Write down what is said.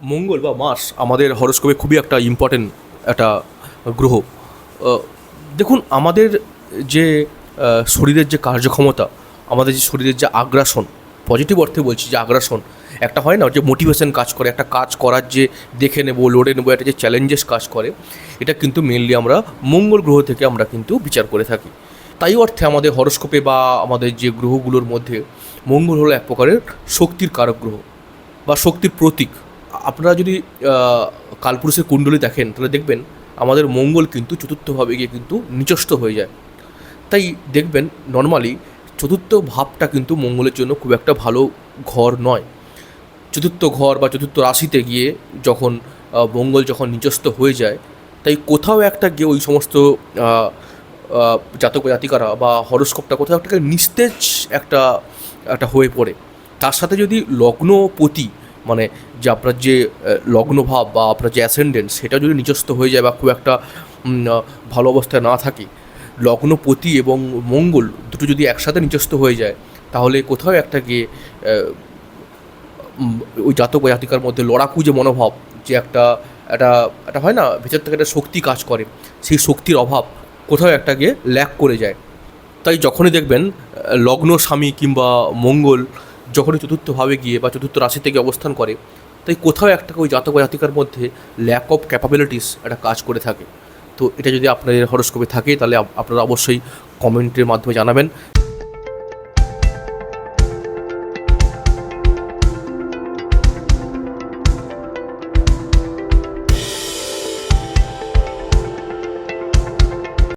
মঙ্গল বা মাস আমাদের হরস্কোপে খুবই একটা ইম্পর্টেন্ট একটা গ্রহ। দেখুন, আমাদের যে শরীরের যে কার্যক্ষমতা, আমাদের যে শরীরের যে আগ্রাসন পজিটিভ অর্থে বলছি যে আগ্রাসন, একটা হয় না যে মোটিভেশন কাজ করে, একটা কাজ করার যে দেখে নেব লড়ে নেব, একটা যে চ্যালেঞ্জেস কাজ করে, এটা কিন্তু মেনলি আমরা মঙ্গল গ্রহ থেকে আমরা কিন্তু বিচার করে থাকি। তাই অর্থে আমাদের হরস্কোপে বা আমাদের যে গ্রহগুলোর মধ্যে মঙ্গল হলো এক প্রকারের শক্তির কারক গ্রহ বা শক্তির প্রতীক। আপনারা যদি কালপুরুষের কুণ্ডলী দেখেন, তাহলে দেখবেন আমাদের মঙ্গল কিন্তু চতুর্থভাবে গিয়ে কিন্তু নিচস্থ হয়ে যায়। তাই দেখবেন নর্মালি চতুর্থ ভাবটা কিন্তু মঙ্গলের জন্য খুব একটা ভালো ঘর নয়। চতুর্থ ঘর বা চতুর্থ রাশিতে গিয়ে যখন মঙ্গল যখন নিচস্থ হয়ে যায়, তাই কোথাও একটা গিয়ে ওই সমস্ত জাতক জাতিকারা বা হরস্কোপটা কোথাও একটা নিস্তেজ একটা একটা হয়ে পড়ে। তার সাথে যদি লগ্নপতি মানে যে আপনার যে লগ্নভাব বা আপনার যে অ্যাসেন্ডেন্ট সেটা যদি নিজস্ব হয়ে যায় বা খুব একটা ভালো অবস্থায় না থাকে লগ্নপতি এবং মঙ্গল দুটো যদি একসাথে নিজস্ব হয়ে যায়, তাহলে কোথাও একটা গিয়ে ওই জাতক বা জাতিকার মধ্যে লড়াকু যে মনোভাব, যে একটা একটা একটা হয় না, ভেতর থেকে একটা শক্তি কাজ করে, সেই শক্তির অভাব কোথাও একটা গিয়ে ল্যাক করে যায়। তাই যখনই দেখবেন লগ্ন স্বামী কিংবা মঙ্গল যখনই চতুর্থভাবে গিয়ে বা চতুর্থ রাশিতে গিয়ে অবস্থান করে, তাই কোথাও একটা ওই জাতক জাতিকার মধ্যে ল্যাক অফ ক্যাপাবিলিটিস একটা কাজ করে থাকে। তো এটা যদি আপনাদের হরস্কোপে থাকে, তাহলে আপনারা অবশ্যই কমেন্টের মাধ্যমে জানাবেন।